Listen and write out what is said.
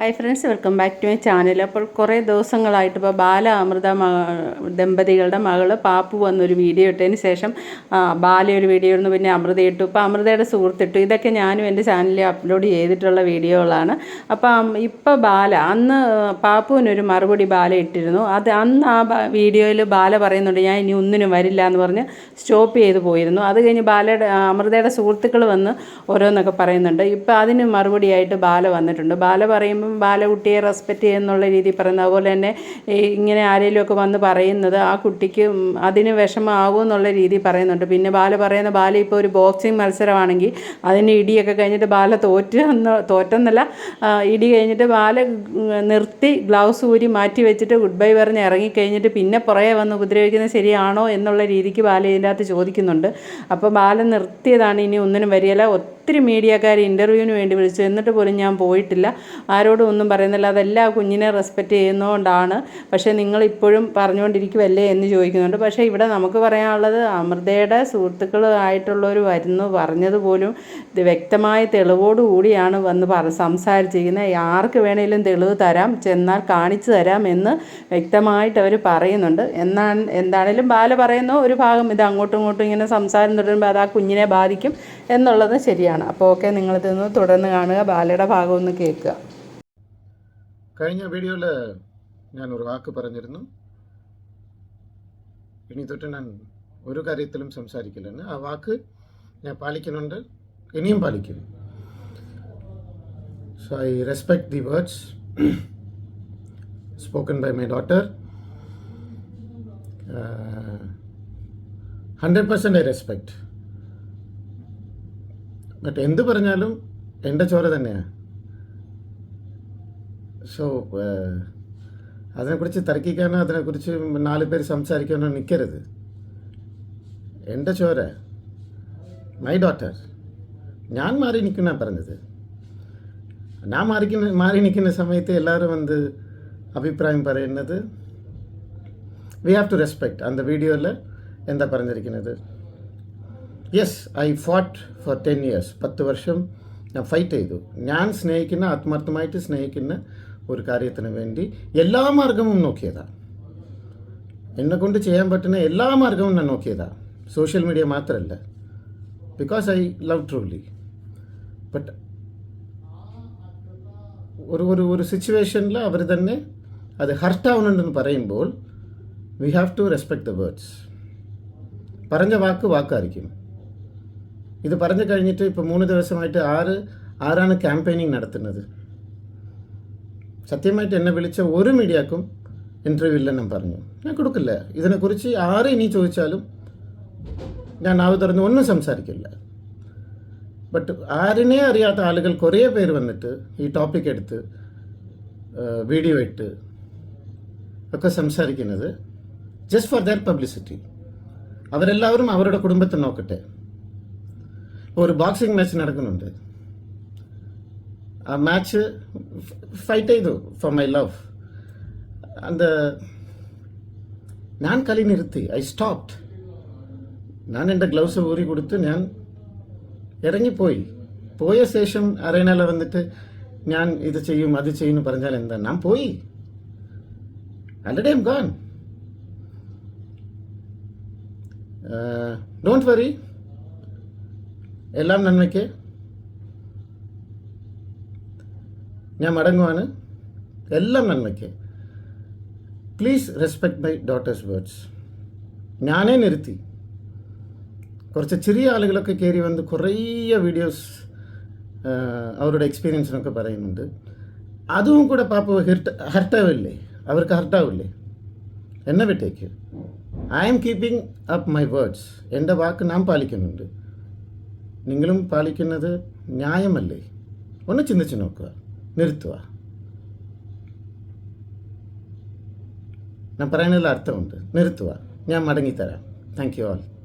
Hi friends welcome back to my channel അപ്പോൾ കുറേ ദിവസങ്ങളായിട്ട് ഇപ്പോൾ ബാല അമൃത ദമ്പതികളുടെ മകൾ പാപ്പു വന്നൊരു വീഡിയോ ഇട്ടതിന് ശേഷം ബാല ഒരു വീഡിയോ ഇടുന്നു. പിന്നെ അമൃത ഇട്ടു. ഇപ്പോൾ അമൃതയുടെ സുഹൃത്തിട്ടു. ഇതൊക്കെ ഞാനും എന്റെ ചാനലിൽ അപ്ലോഡ് ചെയ്തിട്ടുള്ള വീഡിയോകളാണ് അപ്പോൾ ഇപ്പോൾ ബാല അന്ന് പാപ്പുവിനൊരു മറുപടി ബാല ഇട്ടിരുന്നു. അത് അന്ന് ആ വീഡിയോയിൽ ബാല പറയുന്നുണ്ട് ഞാൻ ഇനി ഒന്നിനും വരില്ല എന്ന് പറഞ്ഞ് സ്റ്റോപ്പ് ചെയ്ത് പോയിരുന്നു. അത് കഴിഞ്ഞ് ബാലയുടെ അമൃതയുടെ സുഹൃത്തുക്കൾ വന്ന് ഓരോന്നൊക്കെ പറയുന്നുണ്ട്. ഇപ്പോൾ അതിന് മറുപടിയായിട്ട് ബാല വന്നിട്ടുണ്ട്. ബാല പറയുമ്പം ബാലകുട്ടിയെ റെസ്പെക്റ്റ് ചെയ്യുന്നുള്ള രീതി പറയുന്നത്. അതുപോലെ തന്നെ ഇങ്ങനെ ആരെങ്കിലുമൊക്കെ വന്ന് പറയുന്നത് ആ കുട്ടിക്ക് അതിന് വിഷമമാകും എന്നുള്ള രീതി പറയുന്നുണ്ട്. പിന്നെ ബാല പറയുന്ന ബാല ഇപ്പോൾ ഒരു ബോക്സിങ് മത്സരമാണെങ്കിൽ അതിന് ഇടിയൊക്കെ കഴിഞ്ഞിട്ട് ബാല തോറ്റ് തോറ്റെന്നല്ല ഇടി കഴിഞ്ഞിട്ട് ബാല നിർത്തി ഗ്ലൗസ് ഊരി മാറ്റി വെച്ചിട്ട് ഗുഡ് ബൈ പറഞ്ഞ് ഇറങ്ങിക്കഴിഞ്ഞിട്ട് പിന്നെ പുറകെ വന്ന് ഉപദ്രവിക്കുന്നത് ശരിയാണോ എന്നുള്ള രീതിക്ക് ബാല ഇതിന്റെ അകത്ത് ചോദിക്കുന്നുണ്ട്. അപ്പോൾ ബാല നിർത്തിയതാണ് ഇനി ഒന്നിനും വരികയില്ല. ഒത്തിരി മീഡിയക്കാർ ഇന്റർവ്യൂവിന് വേണ്ടി വിളിച്ചു. എന്നിട്ട് പോലും ഞാൻ പോയിട്ടില്ല. ആരോടും ഒന്നും പറയുന്നില്ല. അതെല്ലാം കുഞ്ഞിനെ റെസ്പെക്റ്റ് ചെയ്യുന്നതുകൊണ്ടാണ് പക്ഷേ നിങ്ങൾ ഇപ്പോഴും പറഞ്ഞുകൊണ്ടിരിക്കുമല്ലേ എന്ന് ചോദിക്കുന്നുണ്ട്. പക്ഷേ ഇവിടെ നമുക്ക് പറയാനുള്ളത് അമൃതയുടെ സുഹൃത്തുക്കളായിട്ടുള്ളവർ വരുന്നു. പറഞ്ഞതുപോലും ഇത് വ്യക്തമായ തെളിവോടുകൂടിയാണ് വന്ന് പറ സംസാരിച്ചിരിക്കുന്നത്. ആർക്ക് വേണേലും തെളിവ് തരാം ചെന്നാൽ കാണിച്ചു തരാം എന്ന് വ്യക്തമായിട്ട് അവർ പറയുന്നുണ്ട്. എന്നാൽ എന്താണേലും ബാല പറയുന്ന ഒരു ഭാഗം ഇത് അങ്ങോട്ടും ഇങ്ങോട്ടും ഇങ്ങനെ സംസാരം തുടരുമ്പോൾ അത് ആ കുഞ്ഞിനെ ബാധിക്കും എന്നുള്ളത് ശരിയാണ്. അപ്പോൾ ഓക്കെ നിങ്ങളിതൊന്ന് തുടർന്ന് കാണുക. ബാലയുടെ ഭാഗം ഒന്ന് കേൾക്കുക. കഴിഞ്ഞ വീഡിയോയിൽ ഞാൻ ഒരു വാക്ക് പറഞ്ഞിരുന്നു. ഇനി തൊട്ട് ഞാൻ ഒരു കാര്യത്തിലും സംസാരിക്കില്ലെന്ന്. ആ വാക്ക് ഞാൻ പാലിക്കുന്നുണ്ട്. ഇനിയും പാലിക്കും. So I respect the words spoken by my daughter hundred percent I respect but എന്ത് പറഞ്ഞാലും എന്റെ ചോര തന്നെയാണ് സോ അതിനെക്കുറിച്ച് തർക്കിക്കാനോ അതിനെക്കുറിച്ച് നാല് പേര് സംസാരിക്കാനോ നിൽക്കരുത് എന്റെ ചോര മൈ ഡോട്ടർ ഞാൻ മാറി നിൽക്കുന്ന പറഞ്ഞത്. ഞാൻ മാറിക്കുന്ന മാറി നിൽക്കുന്ന സമയത്ത് എല്ലാവരും വന്ന് അഭിപ്രായം പറയുന്നത്? വി ഹാവ് ടു റെസ്പെക്ട് അന്ത വീഡിയോയിൽ എന്താ പറഞ്ഞിരിക്കുന്നത്? Yes I fought for ten years പത്ത് വർഷം ഞാൻ ഫൈറ്റ് ചെയ്തു. ഞാൻ സ്നേഹിക്കുന്ന ആത്മാർത്ഥമായിട്ട് സ്നേഹിക്കുന്ന ഒരു കാര്യത്തിന് വേണ്ടി എല്ലാ മാർഗവും നോക്കിയതാണ് എന്നെ കൊണ്ട് ചെയ്യാൻ പറ്റുന്ന എല്ലാ മാർഗവും ഞാൻ നോക്കിയതാണ് സോഷ്യൽ മീഡിയ മാത്രമല്ല because I love truly but ഒരു ഒരു ഒരു സിറ്റുവേഷനിൽ അവർ തന്നെ അത് ഹർട്ടാവുന്നുണ്ടെന്ന് പറയുമ്പോൾ we have to respect the words പറഞ്ഞ വാക്ക് വാക്കായിരിക്കും. ഇത് പറഞ്ഞു കഴിഞ്ഞിട്ട് ഇപ്പോൾ മൂന്ന് ദിവസമായിട്ട് ആറ് ആരാണ് ക്യാമ്പയിനിങ് നടത്തുന്നത്. സത്യമായിട്ട് എന്നെ വിളിച്ച ഒരു മീഡിയക്കും ഇന്റർവ്യൂ ഇല്ലെന്നും പറഞ്ഞു. ഞാൻ കൊടുക്കില്ല. ഇതിനെക്കുറിച്ച് ആര് ഇനി ചോദിച്ചാലും ഞാൻ നാവ് തുറന്ന് ഒന്നും സംസാരിക്കില്ല. ബട്ട് ആരിനെ അറിയാത്ത ആളുകൾ കുറേ പേര് വന്നിട്ട് ഈ ടോപ്പിക് എടുത്ത് വീഡിയോ ഇട്ട് ഒക്കെ സംസാരിക്കുന്നത് ജസ്റ്റ് ഫോർ ദർ പബ്ലിസിറ്റി അവരെല്ലാവരും അവരുടെ കുടുംബത്തെ നോക്കട്ടെ. ഒരു ബോക്സിംഗ് മാച്ച് നടക്കുന്നുണ്ട്. ആ മാച്ച് ഫൈറ്റ് ചെയ്തു ഫോർ മൈ ലവ് அந்த ഞാൻ കളി നിർത്തി ഐ സ്റ്റോപ്ഡ് ഞാൻ എൻ്റെ ഗ്ലൗസ് ഊരി കൊടുത്ത് ഞാൻ ഇറങ്ങിപ്പോയി പോയ ശേഷം അറേനയിൽ വന്നിട്ട് ഞാൻ ഇത് ചെയ്യും അത് ചെയ്യും എന്ന് പറഞ്ഞാൽ എന്താ ഞാൻ പോയി already am gone don't worry എല്ലാം നന്മയ്ക്ക് ഞാൻ മടങ്ങുവാണ്. എല്ലാം നന്മയ്ക്ക്. Please respect my daughter's words ഞാനേ നിർത്തി. കുറച്ച് ചെറിയ ആളുകളൊക്കെ കയറി വന്ന് കുറേ വീഡിയോസ് അവരുടെ എക്സ്പീരിയൻസിനൊക്കെ പറയുന്നുണ്ട്. അതും കൂടെ പാപ്പ ഹെർട്ട് ഹർട്ടാവില്ലേ? അവർക്ക് ഹർട്ടാവില്ലേ? എന്നെ വിട്ടേക്ക്. I am keeping up my words എന്റെ വാക്ക് നാം പാലിക്കുന്നുണ്ട്. നിങ്ങളും പാലിക്കുന്നത് ന്യായമല്ലേ? ഒന്ന് ചിന്തിച്ച് നോക്കുക. നിർത്തുക. ഞാൻ പറയുന്നതിൽ അർത്ഥമുണ്ട്. നിർത്തുക. ഞാൻ മടങ്ങിത്തരാം. Thank you all